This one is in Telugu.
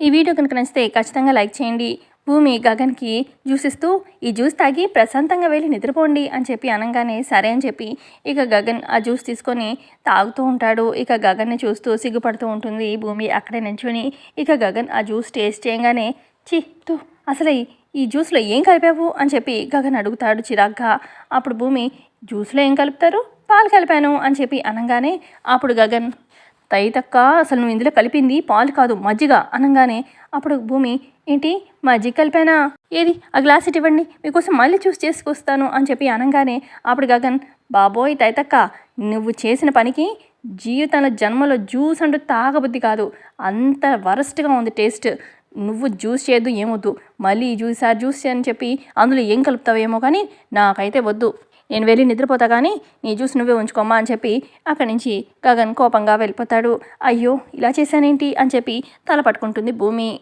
ఈ వీడియో కనుక నచ్చితే ఖచ్చితంగా లైక్ చేయండి. భూమి గగన్కి జ్యూస్ ఇస్తూ ఈ జ్యూస్ తాగి ప్రశాంతంగా వెళ్ళి నిద్రపోండి అని చెప్పి అనగానే సరే అని చెప్పి ఇక గగన్ ఆ జ్యూస్ తీసుకొని తాగుతూ ఉంటాడు. ఇక గగన్ని చూస్తూ సిగ్గుపడుతూ ఉంటుంది. భూమి అక్కడే నించుని ఇక గగన్ ఆ జ్యూస్ టేస్ట్ చేయగానే చి తూ అసలు ఈ- ఈ జ్యూస్లో ఏం కలిపావు? అని చెప్పి గగన్ అడుగుతాడు చిరాగ్గా. అప్పుడు భూమి జ్యూస్లో ఏం కలుపుతారు? పాలు కలిపాను అని చెప్పి అనగానే అప్పుడు గగన్ తైతక్క అసలు నువ్వు ఇందులో కలిపింది పాలు కాదు మజ్జిగ అనగానే అప్పుడు భూమి ఏంటి? మజ్జిగ కలిపానా? ఏది? ఆ గ్లాస్ ఇటు ఇవ్వండి. మీకోసం మళ్ళీ చూసి చేసుకొస్తాను అని చెప్పి అనగానే అప్పుడు గగన్ బాబోయ్ తైతక్క నువ్వు చేసిన పనికి జీవితంలో జన్మలో జ్యూస్ అంటూ తాగబుద్ధి కాదు. అంత వరస్ట్గా ఉంది టేస్ట్. నువ్వు జ్యూస్ చేయొద్దు ఏమొద్దు. మళ్ళీ జ్యూస్ ఆ జ్యూస్ అని చెప్పి అందులో ఏం కలుపుతావేమో కానీ నాకైతే వద్దు. నేను వెళ్ళి నిద్రపోతా కానీ నీ జ్యూస్ నువ్వే ఉంచుకోమ్మా అని చెప్పి అక్కడి నుంచి గగన్ కోపంగా వెళ్ళిపోతాడు. అయ్యో ఇలా చేశానేంటి? అని చెప్పి తల పట్టుకుంటుంది భూమి.